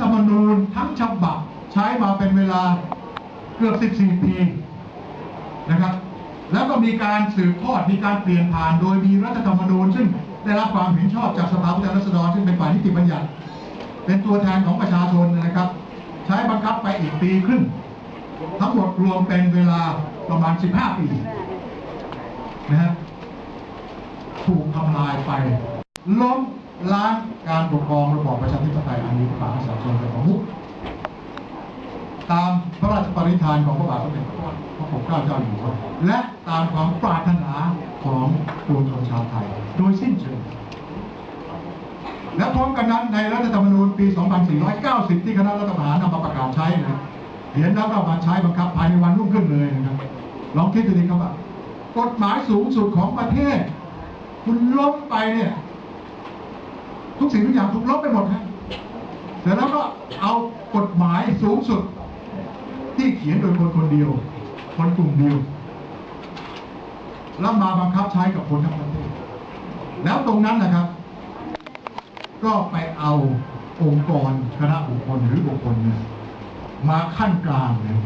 ธรรมนูญทั้งฉบับใช้มาเป็นเวลาเกือบ 14 ปีนะครับ แล้วก็มีการสืบทอดมีการเปลี่ยนผ่านโดยมีรัฐธรรมนูญ ซึ่งได้รับความเห็นชอบจากสภาผู้แทนราษฎรซึ่งเป็นฝ่ายนิติบัญญัติ เป็นตัวแทนของประชาชนนะครับ ใช้บังคับไปอีกปีครึ่งทั้งหมดรวมเป็นเวลาประมาณ 15 ปีนะฮะถูกทำลายไป ล้มล้างการปกครองระบอบประชาธิปไตยอันมีพระมหากษัตริย์ทรงเป็นประมุขตามพระราชปณิธานของพระบาทสมเด็จพระปกเกล้าเจ้าอยู่หัวและตามความปรารถนาของปวงชนชาวไทย โดยสิ้นเชิงและพร้อมกันนั้นในรัฐธรรมนูญปี 2490 ที่คณะรัฐประหารนำมาประกาศใช้นะเขียนแล้วก็มาใช้บังคับภายในวันรุ่งขึ้นเลยนะครับลองคิดดูดิครับว่ากฎหมายสูงสุดของประเทศ คุณล้มไปเนี่ย ทุกสิ่งทุกอย่างถูกลบไปหมดฮะเสร็จแล้วก็เอากฎหมายสูงสุด ที่เขียนโดยคนคนเดียว คนกลุ่มเดียวแล้วมาบังคับใช้กับคนทั้งประเทศแล้วตรงนั้นนะครับ ก็ไปเอาองค์กรคณะบุคคลหรือบุคคลเนี่ยมาขั้นกลางเลย